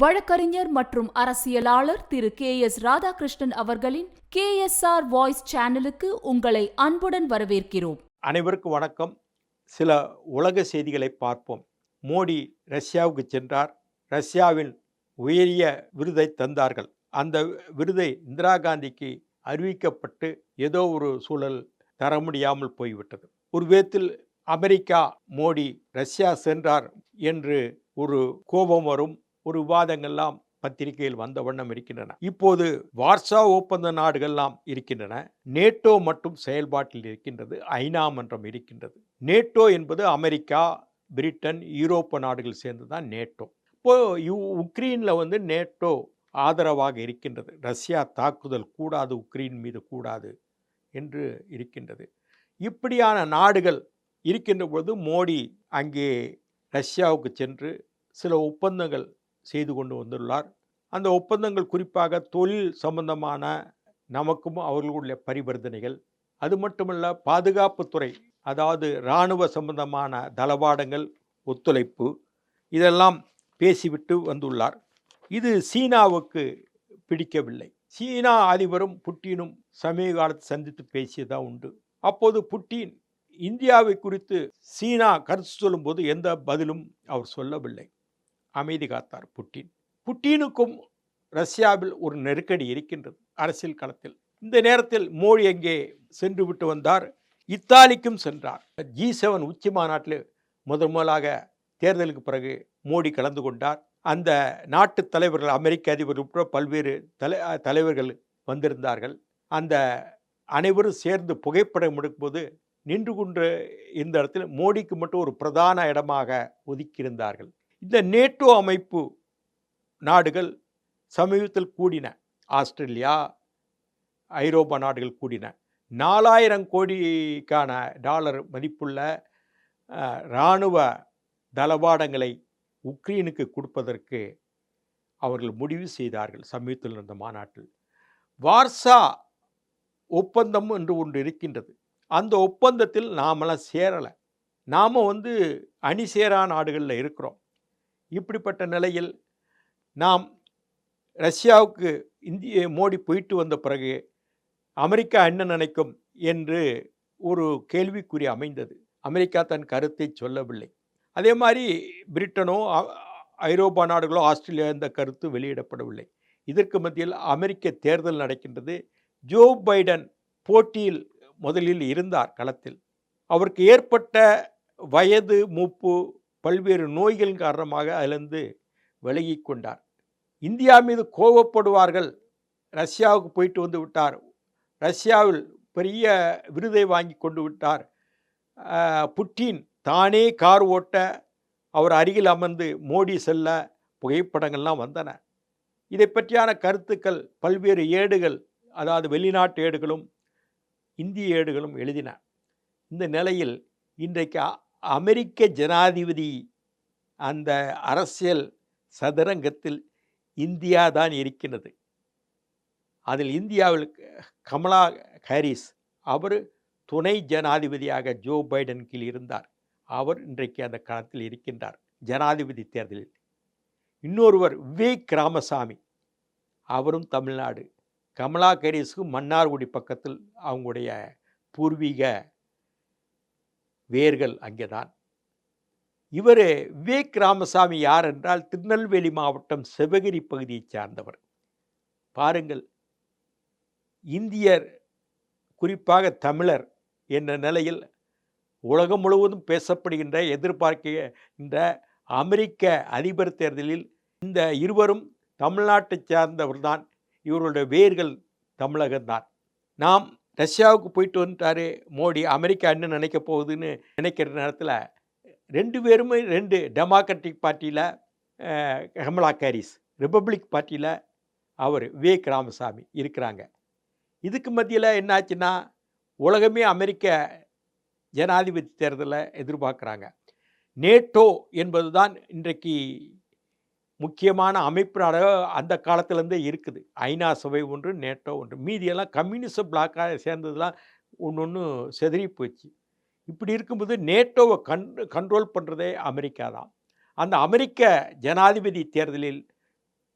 வழக்கறிஞர் மற்றும் அரசியலாளர் திரு கே எஸ் ராதாகிருஷ்ணன் அவர்களின் கே எஸ் ஆர் வாய்ஸ் சேனலுக்கு உங்களை அன்புடன் வரவேற்கிறோம். அனைவருக்கும் வணக்கம். சில உலக செய்திகளை பார்ப்போம். மோடி ரஷ்யாவுக்கு சென்றார். ரஷ்யாவின் உயரிய விருதை தந்தார்கள். அந்த விருதை இந்திரா காந்திக்கு அறிவிக்கப்பட்டு ஏதோ ஒரு சூழல் தர முடியாமல் போய்விட்டது. ஒரு விதத்தில் அமெரிக்கா மோடி ரஷ்யா சென்றார் என்று ஒரு கோபம் வரும். ஒரு விவாதங்கள்லாம் பத்திரிகையில் வந்த வண்ணம் இருக்கின்றன. இப்போது வார்சா ஒப்பந்த நாடுகள்லாம் இருக்கின்றன. நேட்டோ மட்டும் செயல்பாட்டில் இருக்கின்றது ஐநா மன்றம் இருக்கின்றது. நேட்டோ என்பது அமெரிக்கா பிரிட்டன் யூரோப்ப நாடுகள் சேர்ந்து தான் நேட்டோ. இப்போ யூ உக்ரைனில் வந்து நேட்டோ ஆதரவாக இருக்கின்றது. ரஷ்யா தாக்குதல் கூடாது உக்ரைன் மீது கூடாது என்று இருக்கின்றது. இப்படியான நாடுகள் இருக்கின்ற பொழுது மோடி அங்கே ரஷ்யாவுக்கு சென்று சில ஒப்பந்தங்கள் செய்து கொண்டு வந்துள்ளார். அந்த ஒப்பந்தங்கள் குறிப்பாக தொழில் சம்பந்தமான நமக்கும் அவர்களுடைய பரிவர்த்தனைகள். அது மட்டுமல்ல பாதுகாப்புத்துறை அதாவது இராணுவ சம்பந்தமான தளவாடங்கள் ஒத்துழைப்பு இதெல்லாம் பேசிவிட்டு வந்துள்ளார். இது சீனாவுக்கு பிடிக்கவில்லை. சீனா அதிபரும் புட்டினும் சமீப காலத்தை சந்தித்து பேசியதாக உண்டு. அப்போது புட்டின் இந்தியாவை குறித்து சீனா கருத்து சொல்லும்போது எந்த பதிலும் அவர் சொல்லவில்லை. அமைதி காத்தார் புட்டின். புட்டினுக்கும் ரஷ்யாவில் ஒரு நெருக்கடி இருக்கின்றது அரசியல் களத்தில். இந்த நேரத்தில் மோடி எங்கே சென்று விட்டு வந்தார்? இத்தாலிக்கும் சென்றார். ஜி செவன் உச்சி மாநாட்டில் முதன் முதலாக தேர்தலுக்கு பிறகு மோடி கலந்து கொண்டார். அந்த நாட்டு தலைவர்கள் அமெரிக்க அதிபர் உட்பட பல்வேறு தலை தலைவர்கள் வந்திருந்தார்கள். அந்த அனைவரும் சேர்ந்து புகைப்படம் எடுக்கும்போது நின்று கொண்டு இந்த இடத்தில் மோடிக்கு மட்டும் ஒரு பிரதான இடமாக ஒதுக்கியிருந்தார்கள். இந்த நேட்டோ அமைப்பு நாடுகள் சமீபத்தில் கூடின ஆஸ்திரேலியா ஐரோப்பா நாடுகள் கூடின நாலாயிரம் கோடிக்கான டாலர் மதிப்புள்ள இராணுவ தளவாடங்களை உக்ரைனுக்கு கொடுப்பதற்கு அவர்கள் முடிவு செய்தார்கள் சமீபத்தில் நடந்த மாநாட்டில். வார்சா ஒப்பந்தம் என்று ஒன்று இருக்கின்றது. அந்த ஒப்பந்தத்தில் நாமெல்லாம் சேரலை. நாம் வந்து அணி சேரா நாடுகளில் இருக்கிறோம். இப்படிப்பட்ட நிலையில் நாம் ரஷ்யாவுக்கு இந்திய மோடி போயிட்டு வந்த பிறகு அமெரிக்கா என்ன நினைக்கும் என்று ஒரு கேள்விக்குறி அமைந்தது. அமெரிக்கா தன் கருத்தை சொல்லவில்லை. அதே மாதிரி பிரிட்டனோ ஐரோப்பா நாடுகளோ ஆஸ்திரேலியா இந்த கருத்து வெளியிடப்படவில்லை. இதற்கு மத்தியில் அமெரிக்க தேர்தல் நடக்கின்றது. ஜோ பைடன் போட்டியில் முதலில் இருந்தார் களத்தில். அவருக்கு ஏற்பட்ட வயது மூப்பு பல்வேறு நோய்கள் காரணமாக அதிலிருந்து விலகி கொண்டார். இந்தியா மீது கோபப்படுவார்கள் ரஷ்யாவுக்கு போயிட்டு வந்து விட்டார். ரஷ்யாவில் பெரிய விருதை வாங்கி கொண்டு விட்டார். புட்டின் தானே கார் ஓட்ட அவர் அருகில் அமர்ந்து மோடி செல்ல புகைப்படங்கள்லாம் வந்தன. இதை பற்றியான கருத்துக்கள் பல்வேறு ஏடுகள் அதாவது வெளிநாட்டு ஏடுகளும் இந்திய ஏடுகளும் எழுதின. இந்த நிலையில் இன்றைக்கு அமெரிக்க ஜனாதிபதி அந்த அரசியல் சதுரங்கத்தில் இந்தியா தான் இருக்கின்றது அதில் இந்தியாவில் கமலா ஹாரிஸ் அவர் துணை ஜனாதிபதியாக ஜோ பைடன் கீழ் இருந்தார். அவர் இன்றைக்கு அந்த களத்தில் இருக்கின்றார் ஜனாதிபதி தேர்தலில். இன்னொருவர் விவேக் ராமசாமி அவரும் தமிழ்நாடு. கமலா ஹாரிஸுக்கு மன்னார்குடி பக்கத்தில் அவங்களுடைய பூர்வீக வேர்கள் அங்கேதான். இவர் விவேக் ராமசாமி யார் என்றால் திருநெல்வேலி மாவட்டம் சிவகிரி பகுதியைச் சார்ந்தவர். பாருங்கள் இந்தியர் குறிப்பாக தமிழர் என்ற நிலையில் உலகம் முழுவதும் பேசப்படுகின்ற எதிர்பார்க்கின்ற அமெரிக்க அதிபர் தேர்தலில் இந்த இருவரும் தமிழ்நாட்டை சார்ந்தவர்தான். இவர்களுடைய வேர்கள் தமிழகம்தான். நாம் ரஷ்யாவுக்கு போயிட்டு வந்துட்டாரு. மோடி அமெரிக்கா என்ன நினைக்க போகுதுன்னு நினைக்கிற நேரத்தில் ரெண்டு பேருமே ரெண்டு டெமோக்ராட்டிக் பார்ட்டியில் கமலா கேரிஸ் ரிப்பப்ளிக் பார்ட்டியில் அவர் விவேக் ராமசாமி இருக்கிறாங்க. இதுக்கு மத்தியில் என்னாச்சுன்னா உலகமே அமெரிக்க ஜனாதிபதி தேர்தலை எதிர்பார்க்குறாங்க. நேட்டோ என்பது தான் இன்றைக்கு முக்கியமான அமைப்பு அந்த காலத்திலேருந்தே இருக்குது. ஐநா சபை ஒன்று நேட்டோ ஒன்று. மீதியெல்லாம் கம்யூனிஸ்ட் பிளாக்காக சேர்ந்ததெல்லாம் ஒன்று ஒன்று செதறி போச்சு. இப்படி இருக்கும்போது நேட்டோவை கண் கண்ட்ரோல் பண்ணுறதே அமெரிக்கா தான். அந்த அமெரிக்க ஜனாதிபதி தேர்தலில்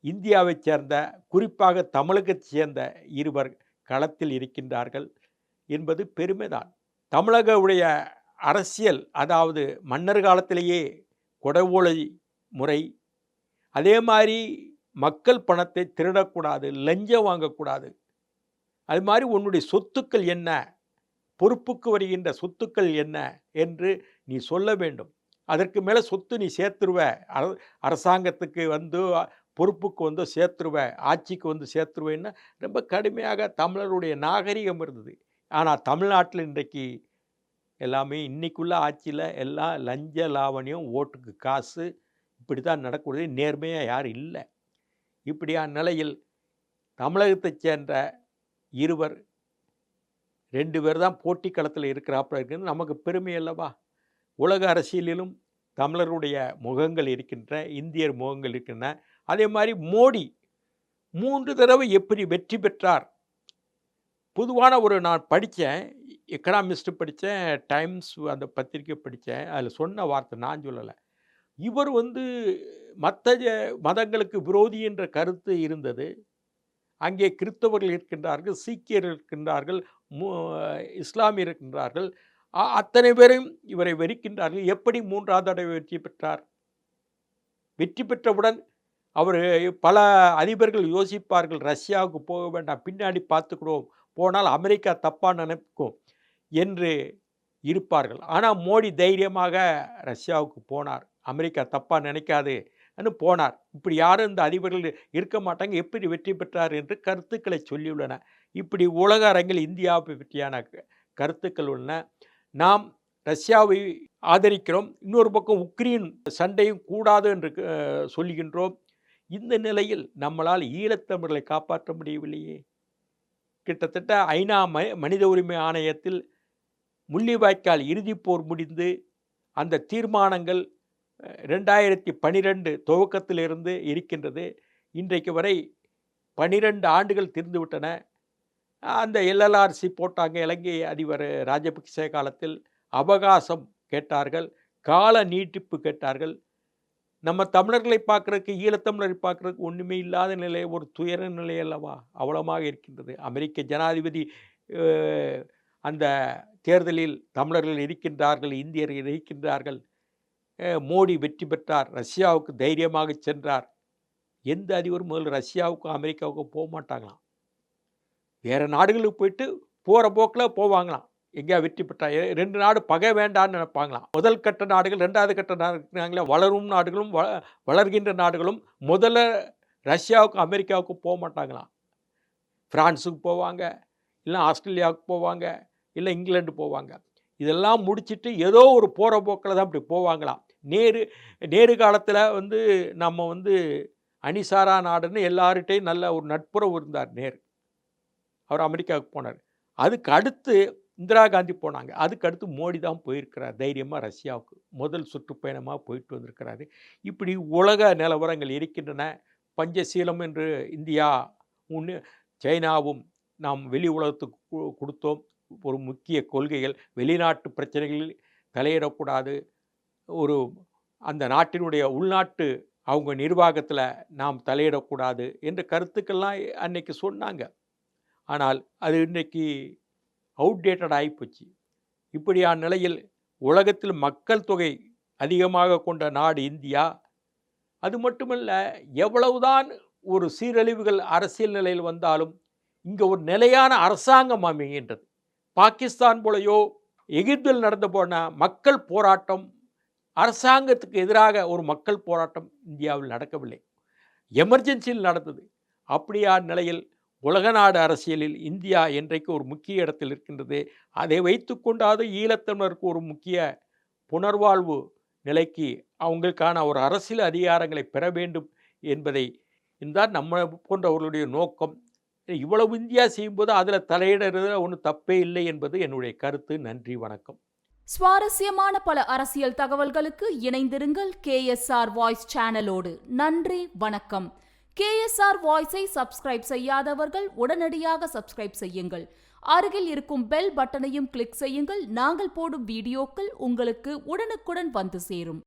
இந்தியாவைச் சேர்ந்த குறிப்பாக தமிழகத்தை சேர்ந்த இருவர் களத்தில் இருக்கின்றார்கள் என்பது பெருமைதான் தமிழகவுடைய அரசியல் அதாவது மன்னர் காலத்திலேயே கொடவோலை முறை அதே மாதிரி மக்கள் பணத்தை திருடக்கூடாது லஞ்சம் வாங்கக்கூடாது. அது மாதிரி உன்னுடைய சொத்துக்கள் என்ன? பொறுப்புக்கு வருகின்ற சொத்துக்கள் என்ன? என்று நீ சொல்ல வேண்டும். அதற்கு மேலே சொத்து நீ சேர்த்துருவ. அர- அரசாங்கத்துக்கு வந்து பொறுப்புக்கு வந்து சேர்த்துருவ. ஆட்சிக்கு வந்து சேர்த்துருவேன்னா ரொம்ப கடுமையாக தமிழருடைய நாகரிகம் இருந்தது. ஆனால் தமிழ்நாட்டில் இன்றைக்கு எல்லாமே இன்றைக்குள்ள ஆட்சியில் எல்லாம் லஞ்ச லாவணியம் ஓட்டுக்கு காசு இப்படி தான் நடக்கிறது நேர்மையாக யாரும் இல்லை? இப்படியான நிலையில் தமிழகத்தைச் சேர்ந்த இருவர் ரெண்டு பேர் தான் போட்டி களத்தில் இருக்கிறாப்புல இருக்குது நமக்கு பெருமை அல்லவா? உலக அரசியலிலும் தமிழருடைய முகங்கள் இருக்கின்ற இந்தியர் முகங்கள் இருக்கின்றன. அதே மாதிரி மோடி மூன்று தடவை எப்படி வெற்றி பெற்றார்? பொதுவான ஒரு நான் படித்தேன் எக்கனாமிஸ்ட்டு படித்தேன் டைம்ஸ் அந்த பத்திரிக்கை படித்தேன். அதில் சொன்ன வார்த்தை நான் சொல்லலை. இவர் வந்து மற்ற மதங்களுக்கு விரோதி என்ற கருத்து இருந்தது. அங்கே கிறிஸ்தவர்கள் இருக்கின்றார்கள் சீக்கியர் இருக்கின்றார்கள் மு இஸ்லாமியர் இருக்கின்றார்கள். அ- அத்தனை பேரும் இவரை வெறுக்கின்றார்கள். எப்படி மூன்றாவது தடவை வெற்றி பெற்றார்? வெற்றி பெற்றவுடன் அவர் பல அதிபர்கள் யோசிப்பார்கள் ரஷ்யாவுக்கு போக வேண்டாம் பின்னாடி பார்த்துக்கிடுவோம் போனால் அமெரிக்கா தப்பாக நினைக்கும் என்று இருப்பார்கள். ஆனால் மோடி தைரியமாக ரஷ்யாவுக்கு போனார். அமெரிக்கா தப்பாக நினைக்காது போனார். இப்படி யாரும் இந்த அதிபர்கள் இருக்க மாட்டாங்க. எப்படி வெற்றி பெற்றார் என்று கருத்துக்களை சொல்லியுள்ளன. இப்படி உலக அரங்கில் இந்தியாவை பற்றியான க- கருத்துக்கள் உள்ளன. நாம் ரஷ்யாவை ஆதரிக்கிறோம். இன்னொரு பக்கம் உக்ரைன் சண்டையும் கூடாது என்று சொல்லுகின்றோம் இந்த நிலையில் நம்மளால் ஈழத்தமிழர்களை காப்பாற்ற முடியவில்லையே. கிட்டத்தட்ட ஐநா ம மனித உரிமை ஆணையத்தில் முள்ளிவாய்க்கால் இறுதிப்போர் முடிந்து அந்த தீர்மானங்கள் ரெண்டாயிரத்தி பனிரெண்டு துவக்கத்திலிருந்து இருக்கின்றது. இன்றைக்கு வரை பனிரெண்டு ஆண்டுகள் தீர்ந்துவிட்டன. அந்த எல்எல்ஆர்சி போட்டாங்க. இலங்கை அதிபர் ராஜபக்சே காலத்தில் அவகாசம் கேட்டார்கள். கால நீட்டிப்பு கேட்டார்கள். நம்ம தமிழர்களை பார்க்குறதுக்கு ஈழத்தமிழரை பார்க்குறதுக்கு ஒன்றுமே இல்லாத நிலை ஒரு துயர நிலை அல்லவா? அவலமாக இருக்கின்றது. அமெரிக்க ஜனாதிபதி அந்த தேர்தலில் தமிழர்கள் இருக்கின்றார்கள் இந்தியர்கள் இருக்கின்றார்கள். மோடி வெற்றி பெற்றார் ரஷ்யாவுக்கு தைரியமாக சென்றார். எந்த அதிபரும் முதல்ல ரஷ்யாவுக்கும் அமெரிக்காவுக்கும் போக மாட்டாங்களாம். வேறு நாடுகளுக்கு போயிட்டு போகிற போக்கில் போவாங்களாம். எங்கேயா வெற்றி பெற்றா? ரெண்டு நாடு பகை வேண்டான்னு நினைப்பாங்களாம். முதல் கட்ட நாடுகள் ரெண்டாவது கட்ட நாடுகளே வளரும் நாடுகளும் வ வளர்கின்ற நாடுகளும் முதல்ல ரஷ்யாவுக்கும் அமெரிக்காவுக்கும் போக மாட்டாங்களாம். ஃப்ரான்ஸுக்கு போவாங்க இல்லை ஆஸ்திரேலியாவுக்கு போவாங்க இல்லை இங்கிலாண்டு போவாங்க. இதெல்லாம் முடிச்சிட்டு ஏதோ ஒரு போகிற போக்கில் தான் இப்படி போவாங்களாம். நேரு நேரு காலத்தில் வந்து நம்ம வந்து அணிசாரா நாடுன்னு எல்லார்கிட்டையும் நல்ல ஒரு நட்புறவு இருந்தார் நேரு. அவர் அமெரிக்காவுக்கு போனார். அதுக்கு அடுத்து இந்திரா காந்தி போனாங்க. அதுக்கு அடுத்து மோடி தான் போயிருக்கிறார். தைரியமாக ரஷ்யாவுக்கு முதல் சுற்றுப்பயணமாக போயிட்டு வந்திருக்கிறாரு. இப்படி உலக நிலவரங்கள் இருக்கின்றன. பஞ்சசீலம் என்று இந்தியா ஒன்று சைனாவும் நாம் வெளி உலகத்துக்கு கொடுத்தோம். ஒரு முக்கிய கொள்கைகள். வெளிநாட்டு பிரச்சனைகளில் தலையிடக்கூடாது. ஒரு அந்த நாட்டினுடைய உள்நாட்டு அவங்க நிர்வாகத்தில் நாம் தலையிடக்கூடாது என்ற கருத்துக்கள்லாம் அன்னைக்கு சொன்னாங்க. ஆனால் அது இன்றைக்கி அவுடேட்டட் ஆகிப்போச்சு இப்படியான நிலையில் உலகத்தில் மக்கள் தொகை அதிகமாக கொண்ட நாடு இந்தியா. அது மட்டுமல்ல எவ்வளவுதான் ஒரு சீரழிவுகள் அரசியல் நிலையில் வந்தாலும் இங்கே ஒரு நிலையான அரசாங்கம் அமைகின்றது. பாகிஸ்தான் போலையோ எகிப்தில் நடந்து போன மக்கள் போராட்டம் அரசாங்கத்துக்கு எதிராக ஒரு மக்கள் போராட்டம் இந்தியாவில் நடக்கவில்லை. எமர்ஜென்சியில் நடந்தது. அப்படியான நிலையில் உலக நாடு அரசியலில் இந்தியா என்றைக்கு ஒரு முக்கிய இடத்தில் இருக்கின்றது அதை வைத்துக்கொண்டாவது ஈழத்தமிழருக்கு ஒரு முக்கிய புனர்வாழ்வு நிலைக்கு அவங்களுக்கான ஒரு அரசியல் அதிகாரங்களை பெற வேண்டும் என்பதை இந்த நம்ம போன்றவர்களுடைய நோக்கம். இவ்வளவு இந்தியா செய்யும்போது அதில் தலையிடுறது ஒன்றும் தப்பே இல்லை என்பது என்னுடைய கருத்து. நன்றி வணக்கம். சுவாரஸ்யமான பல அரசியல் தகவல்களுக்கு இணைந்திருங்கள் கேஎஸ்ஆர் வாய்ஸ் சேனலோடு. நன்றி வணக்கம். கேஎஸ்ஆர் வாய்ஸை சப்ஸ்கிரைப் செய்யாதவர்கள் உடனடியாக சப்ஸ்கிரைப் செய்யுங்கள். அருகில் இருக்கும் பெல் பட்டனையும் கிளிக் செய்யுங்கள். நாங்கள் போடும் வீடியோக்கள் உங்களுக்கு உடனுக்குடன் வந்து சேரும்.